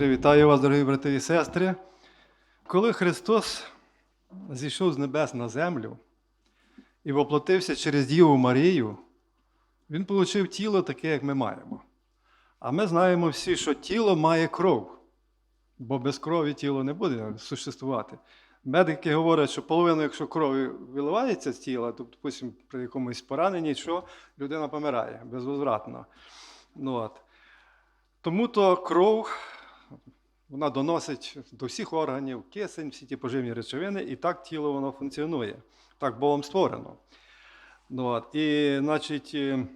Вітаю вас, дорогі брати і сестри. Коли Христос зійшов з небес на землю і воплотився через Діву Марію, Він отримав тіло таке, як ми маємо. А ми знаємо всі, що тіло має кров, бо без крові тіло не буде существувати. Медики говорять, що половину, якщо крові виливається з тіла, то, допустим, при якомусь пораненні, що людина помирає безвозвратно. Ну, от. Тому то кров вона доносить до всіх органів кисень, всі ті поживні речовини, і так тіло воно функціонує. Так Богом створено. Ну. І, значить, е,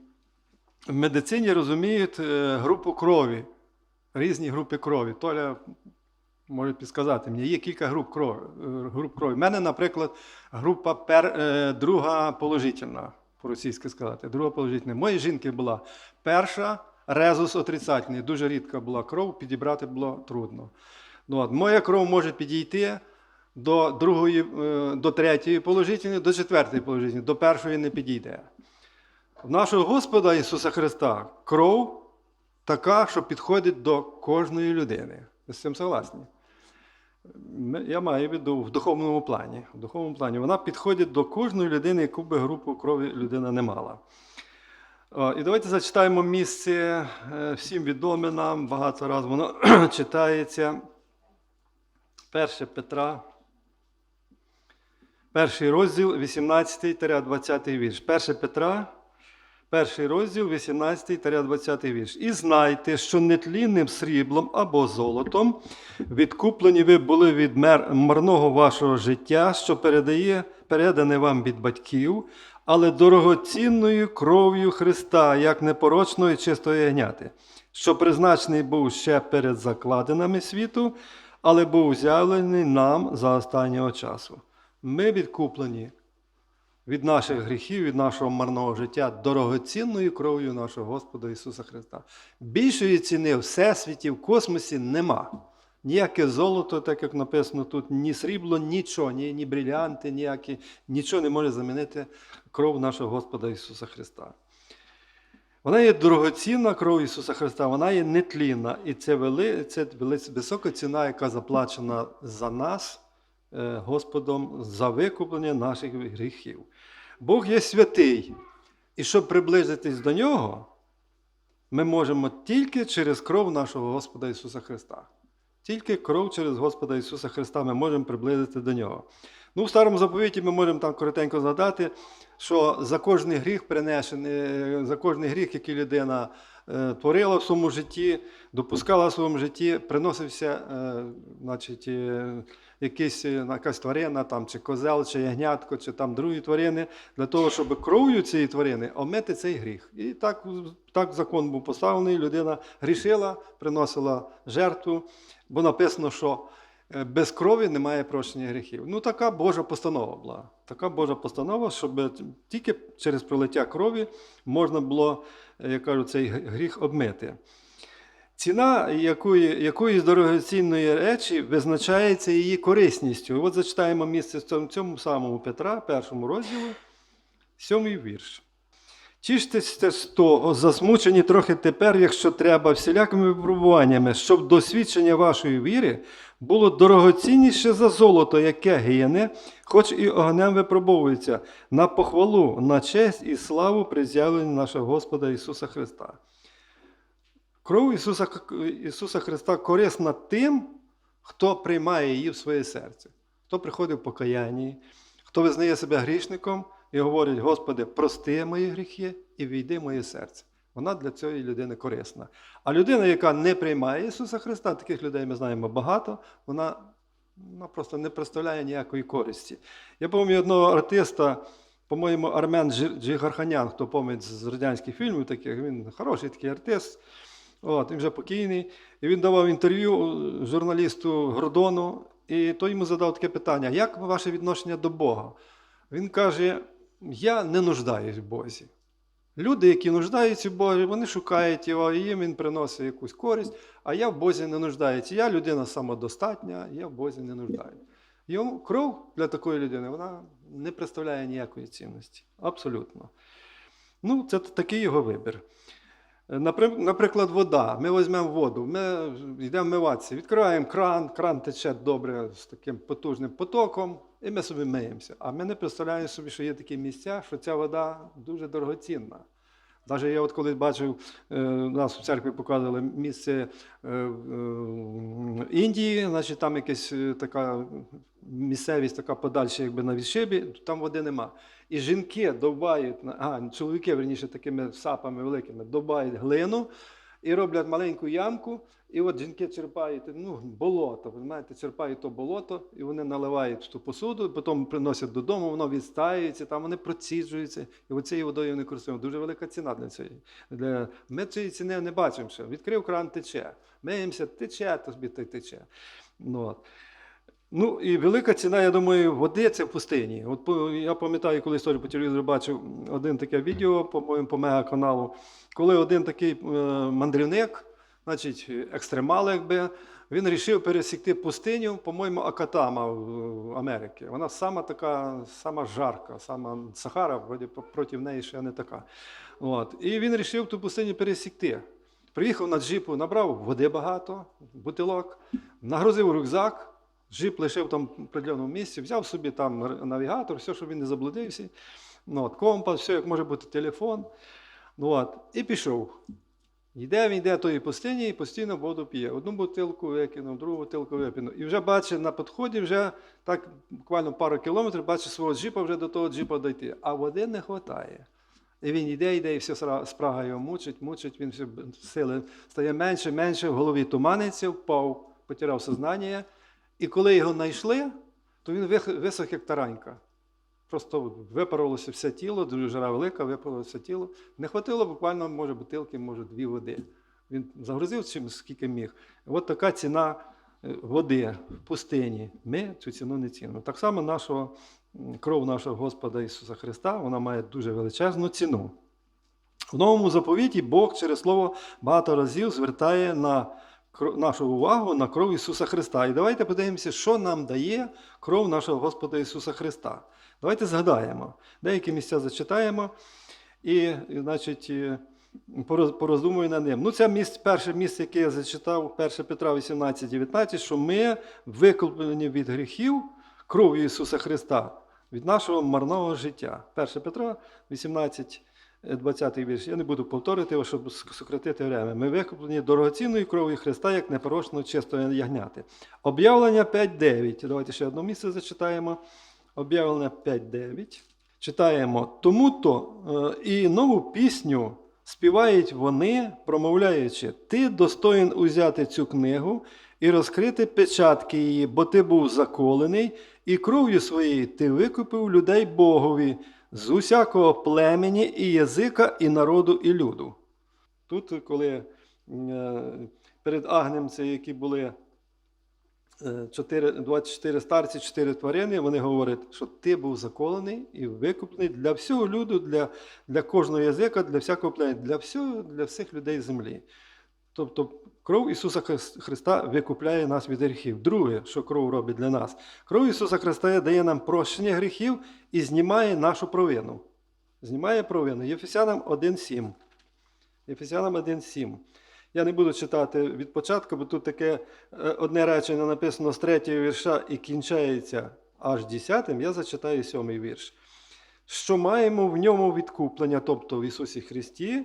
в медицині розуміють е, групу крові, різні групи крові. Толя може підсказати мені, є кілька груп крові. е, Груп крові. У мене, наприклад, група пер, друга положительна, по-російськи сказати. Друга положительна. Моєї жінки була перша. Резус отрицательний, дуже рідка була кров, підібрати було трудно. Ну, от, моя кров може підійти до другої, е, до третьої положительної, до четвертої положительної, до першої не підійде. В нашого Господа Ісуса Христа кров така, що підходить до кожної людини. Ви з цим согласні? Я маю в виду в духовному плані. В духовному плані вона підходить до кожної людини, яку би групу крові людина не мала. І давайте зачитаємо місце всім відоме нам, багато разів воно читається. 1 Петра, перший розділ, 18-20 вірш. 1 Петра, перший розділ, 18 та 20 вірш. І знайте, що нетлінним сріблом або золотом відкуплені ви були від марного вашого життя, що передає, передане вам від батьків, але дорогоцінною кров'ю Христа, як непорочного і чистого ягняти, що призначений був ще перед закладинами світу, але був з'явлений нам за останнього часу. Ми відкуплені від наших гріхів, від нашого марного життя дорогоцінною кров'ю нашого Господа Ісуса Христа. Більшої ціни всесвіті, в космосі нема. Ніяке золото, так як написано тут, ні срібло, нічого, ні, ні брилянти, ніякі, нічого не може замінити кров нашого Господа Ісуса Христа. Вона є дорогоцінна кров Ісуса Христа, вона є нетлінна. І це, вели, це висока ціна, яка заплачена за нас Господом за викуплення наших гріхів. Бог є святий. І щоб приблизитись до Нього, ми можемо тільки через кров нашого Господа Ісуса Христа. Тільки кров через Господа Ісуса Христа ми можемо приблизити до Нього. Ну, в старому заповіті ми можемо там коротенько згадати, що за кожний гріх принесений, за кожний гріх, який людина е, творила в своєму житті, допускала в своєму житті, приносився е, значить, е, якийсь, е, якась тварина, там, чи козел, чи ягнятко, чи там другі тварини, для того, щоб кров'ю цієї тварини омити цей гріх. І так, так закон був поставлений, людина грішила, приносила жертву, бо написано, що е, без крові немає прощення гріхів. Ну, така Божа постанова була. Така Божа постанова, щоб тільки через пролиття крові можна було, е, як кажуть, цей гріх обмити. Ціна якої, якоїсь дорогоцінної речі визначається її корисністю. От зачитаємо місце в цьому самому Петра, першому розділу, сьомий вірш. Тіштеся з того, засмучені трохи тепер, якщо треба, всілякими випробуваннями, щоб досвідчення вашої віри було дорогоцінніше за золото, яке гине, хоч і огнем випробовується, на похвалу, на честь і славу при з'явленні нашого Господа Ісуса Христа. Кров Ісуса, Ісуса Христа корисна тим, хто приймає її в своє серце, хто приходить в покаянні, хто визнає себе грішником і говорить, Господи, прости мої гріхи і війди в моє серце. Вона для цієї людини корисна. А людина, яка не приймає Ісуса Христа, таких людей ми знаємо багато, вона, вона просто не представляє ніякої користі. Я пам'ятаю одного артиста, по-моєму, Армен Джигарханян, хто пам'ятає з радянських фільмів, таких, він хороший такий артист. От, він вже покійний. І він давав інтерв'ю е, журналісту Гордону, і той йому задав таке питання: як ваше відношення до Бога? Він каже: Я не нуждаюсь в Бозі. Люди, які нуждаються в Бозі, вони шукають його, і їм він приносить якусь користь, а я в Бозі не нуждаюся. Я людина самодостатня, я в Бозі не нуждаюся. Йому кров для такої людини вона не представляє ніякої цінності. Абсолютно. Ну, це такий його вибір. Наприклад, вода. Ми візьмемо воду, ми йдемо миватися, відкриваємо кран, кран тече добре з таким потужним потоком, і ми собі миємося. А ми не представляємо собі, що є такі місця, що ця вода дуже дорогоцінна. Навіть я от коли бачив, е, нас в церкві показували місце е, Індії, значить там якась е, така місцевість, така подальша, якби на відшибі, там води нема. І жінки довбають, а, чоловіки, верніше, такими сапами великими, довбають глину і роблять маленьку ямку. І от жінки черпають ну, болото, ви знаєте, черпають то болото, і вони наливають ту посуду, потім приносять додому, воно відстаюється, там вони проціджуються. І оцією водою вони користуються. Дуже велика ціна для цієї. Для... Ми цієї ціни не бачимо ще. Відкрив кран, тече. Миємося, тече, то собі тече. Ну, от. Ну і велика ціна, я думаю, води це в пустині. От я пам'ятаю, коли історію по телевізору бачив один таке відео, по-моєму, по мегаканалу, коли один такий е, мандрівник, значить, екстремал, якби, він вирішив пересікти пустиню, по-моєму, Акатама в Америці. Вона сама така, сама жарка, сама Сахара, вроді проти неї ще не така. От. І він вирішив ту пустиню пересікти. Приїхав на джипу, набрав води багато, бутилок, нагрузив рюкзак. Джип лишив там в определеному місці, взяв собі там навігатор, все, щоб він не заблудився. Ну, от, компас, все, як може бути телефон. Ну, от, і пішов. Йде він йде тої пустині і постійно воду п'є. Одну бутилку викинув, другу бутилку викинув. І вже бачить на підході, вже так буквально пару кілометрів, бачить свого джипа вже до того джипа дойти. А води не вистачає. І він йде, йде, і все спрага його мучить, мучить, він все сили стає менше, менше, в голові туманиться, впав, потеряв сознання. І коли його знайшли, то він висох, як таранька. Просто випарилося все тіло, дуже жара велика, випарилося тіло. Не хватило буквально, може, бутилки, може, дві води. Він загрузив чим скільки міг. От така ціна е, води в пустині. Ми цю ціну не цінимо. Так само нашого, кров нашого Господа Ісуса Христа, вона має дуже величезну ціну. В новому заповіті Бог через слово багато разів звертає на нашу увагу на кров Ісуса Христа. І давайте подивимося, що нам дає кров нашого Господа Ісуса Христа. Давайте згадаємо. Деякі місця зачитаємо і, значить, і пороз- пороздумуємо над ним. Ну, це місце, перше місце, яке я зачитав, 1 Петра 18, 19, що ми викуплені від гріхів кров'ю Ісуса Христа, від нашого марного життя. 1 Петра 18, 20 вірш. Я не буду повторити його, щоб сократити время. Ми викуплені дорогоцінною кров'ю Христа, як непорочно чистої ягняти. Об'явлення 5.9. Давайте ще одне місце зачитаємо. Об'явлення 5.9. Читаємо. Тому то е, і нову пісню співають вони, промовляючи: Ти достоїн узяти цю книгу і розкрити печатки її, бо ти був заколений, і кров'ю своєю ти викупив людей Богові з усякого племені і язика, і народу, і люду. Тут, коли е, перед Агнем, які були е, 4, 24 старці, 4 тварини, вони говорять, що ти був заколений і викуплений для всього люду, для, для кожного язика, для всякого племені, для всього, для всіх людей землі. Тобто кров Ісуса Христа викупляє нас від гріхів. Друге, що кров робить для нас, кров Ісуса Христа дає нам прощення гріхів і знімає нашу провину. Знімає провину. Єфесянам 1,7. Єфесянам 1,7. Я не буду читати від початку, бо тут таке е, одне речення написано з третього вірша і кінчається аж десятим. Я зачитаю сьомий вірш. Що маємо в ньому відкуплення, тобто в Ісусі Христі,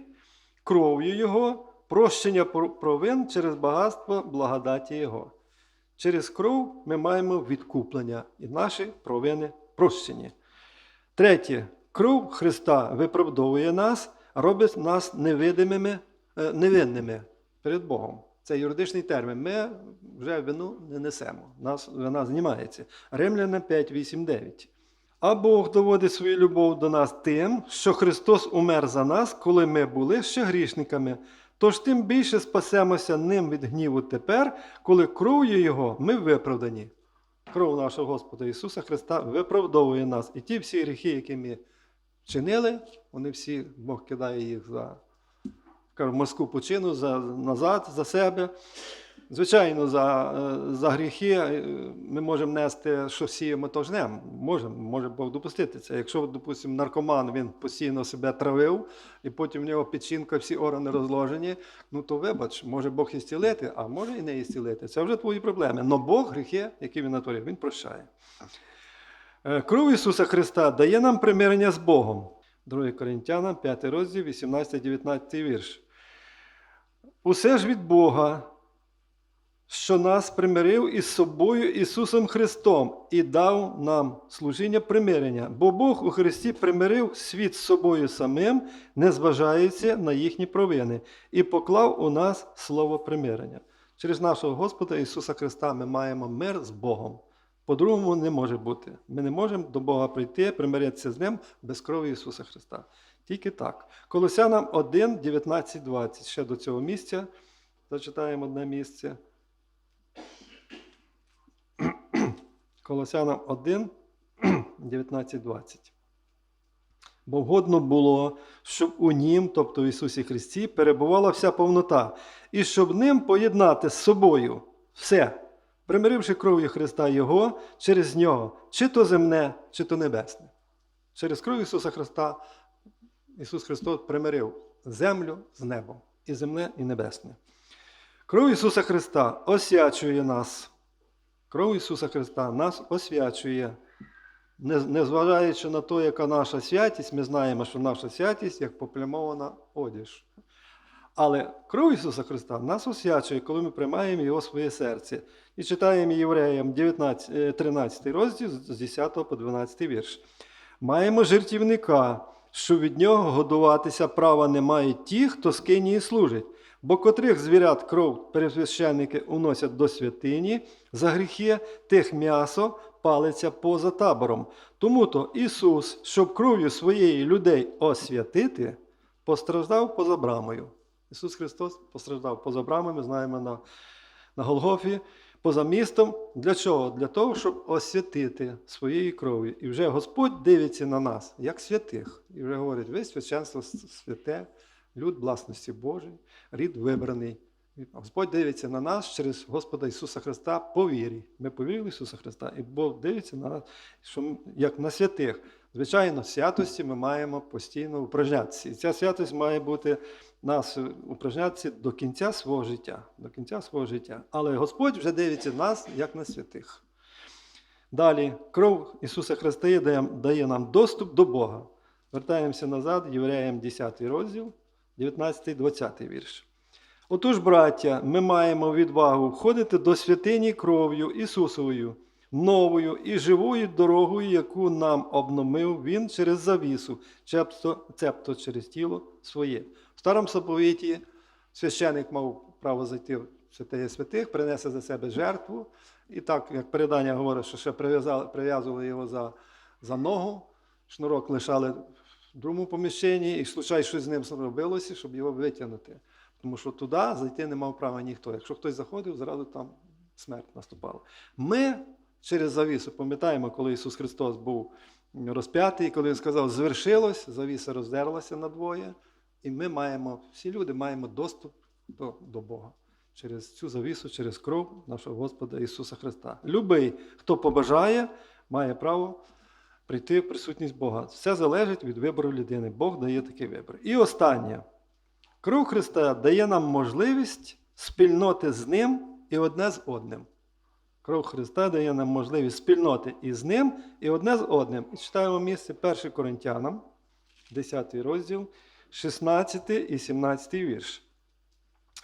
кров'ю Його, прощення провин через багатство благодаті Його. Через кров ми маємо відкуплення і наші провини прощені. Третє, кров Христа виправдовує нас, робить нас невидимими, е, невинними перед Богом. Це юридичний термін. Ми вже вину не несемо. Нас вина знімається. Римляна 5, 8, 9. А Бог доводить свою любов до нас тим, що Христос умер за нас, коли ми були ще грішниками. Тож тим більше спасемося ним від гніву тепер, коли кров'ю Його ми виправдані. Кров нашого Господа Ісуса Христа виправдовує нас. І ті всі гріхи, які ми чинили, вони всі, Бог кидає їх за кажу, морську пучину, за, назад, за себе. Звичайно, за, е, за гріхи е, ми можемо нести, що сіємо, то жнемо. Можемо, може Бог допустити це. Якщо, допустимо, наркоман він постійно себе травив, і потім в нього печінка, всі органи розложені, ну то вибач, може Бог і зцілити, а може і не ісцілити. Це вже твої проблеми. Но Бог гріхи, які він натворив, він прощає. Е, Кров Ісуса Христа дає нам примирення з Богом. 2 Коринтянам, 5 розділ, 18-19 вірш. Усе ж від Бога, що нас примирив із собою Ісусом Христом і дав нам служіння примирення. Бо Бог у Христі примирив світ з собою самим, не зважаючи на їхні провини, і поклав у нас слово примирення. Через нашого Господа Ісуса Христа ми маємо мир з Богом. По-другому не може бути. Ми не можемо до Бога прийти, примиритися з Ним без крові Ісуса Христа. Тільки так. Колосянам 1, 19, 20. Ще до цього місця зачитаємо одне місце. Колосянам 1, 19, 20. Бо вгодно було, щоб у нім, тобто в Ісусі Христі, перебувала вся повнота, і щоб ним поєднати з собою все, примиривши кров'ю Христа Його через нього, чи то земне, чи то небесне. Через кров Ісуса Христа Ісус Христос примирив землю з небом, і земне, і небесне. Кров Ісуса Христа освячує нас. Кров Ісуса Христа нас освячує. Незважаючи на те, яка наша святість, ми знаємо, що наша святість як поплямована одіж. Але кров Ісуса Христа нас освячує, коли ми приймаємо Його в своє серце. І читаємо Євреям 19, е, 13 розділ з 10 по 12 вірш. Маємо жертівника, що від нього годуватися права не мають ті, хто з Кинії служить, бо котрих звірят кров пересвященники уносять до святині за гріхи, тих м'ясо палиться поза табором. Тому то Ісус, щоб кров'ю своєї людей освятити, постраждав поза брамою. Ісус Христос постраждав поза брамою, ми знаємо на, на Голгофі, поза містом. Для чого? Для того, щоб освятити своєю кров'ю. І вже Господь дивиться на нас, як святих. І вже говорить, ви священство святе, люд власності Божої, рід вибраний. Господь дивиться на нас через Господа Ісуса Христа по вірі. Ми повірили в Ісуса Христа, і Бог дивиться на нас, що як на святих. Звичайно, святості ми маємо постійно упражнятися. І ця святость має бути нас упражнятися до кінця свого життя. До кінця свого життя. Але Господь вже дивиться на нас як на святих. Далі, кров Ісуса Христа дає, дає нам доступ до Бога. Вертаємося назад, Євреям 10 розділ, 19-20 вірш. Отож, браття, ми маємо відвагу входити до святині кров'ю Ісусовою, новою і живою дорогою, яку нам обномив Він через завісу, цебто, цебто через тіло своє. В старому заповіті священик мав право зайти в святеє святих, принесе за себе жертву. І так, як передання говорить, що ще прив'язували його за, за ногу, шнурок лишали в другому поміщенні, і случай щось з ним робилося, щоб його витягнути. Тому що туди зайти не мав права ніхто. Якщо хтось заходив, зразу там смерть наступала. Ми через завісу пам'ятаємо, коли Ісус Христос був розп'ятий, коли Він сказав, звершилось, завіса роздерлася надвоє, і ми маємо, всі люди маємо доступ до, до Бога через цю завісу, через кров нашого Господа Ісуса Христа. Любий, хто побажає, має право прийти в присутність Бога. Все залежить від вибору людини. Бог дає такий вибір. І останнє. Кров Христа дає нам можливість спільноти з Ним і одне з одним. Кров Христа дає нам можливість спільноти і з Ним, і одне з одним. І читаємо місце 1 Коринтянам, 10 розділ, 16 і 17 вірш.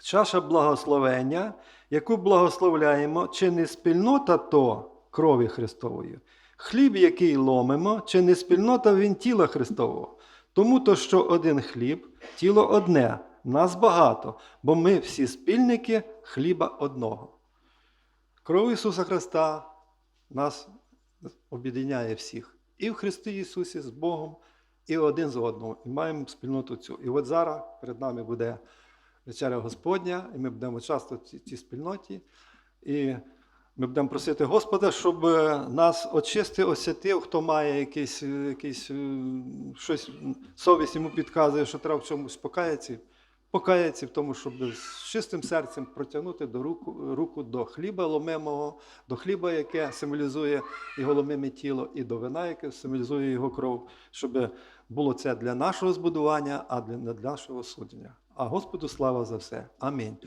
Чаша благословення, яку благословляємо, чи не спільнота то крові Христової, хліб, який ломимо, чи не спільнота він тіла Христового. Тому то, що один хліб, тіло одне, нас багато, бо ми всі спільники хліба одного. Кров Ісуса Христа нас об'єднає всіх. І в Христі Ісусі з Богом, і один з одного. І маємо спільноту цю. І от зараз перед нами буде вечеря Господня, і ми будемо часто в цій, спільноті. І ми будемо просити Господа, щоб е, нас очистив, освятив, хто має якийсь, е, якийсь е, щось, совість йому підказує, що треба в чомусь покаятися. покаяться в тому, щоб з чистим серцем протягнути до руку, руку до хліба ломимого, до хліба, яке символізує його ломиме тіло, і до вина, яке символізує його кров, щоб було це для нашого збудування, а для, для нашого осудження. А Господу слава за все. Амінь.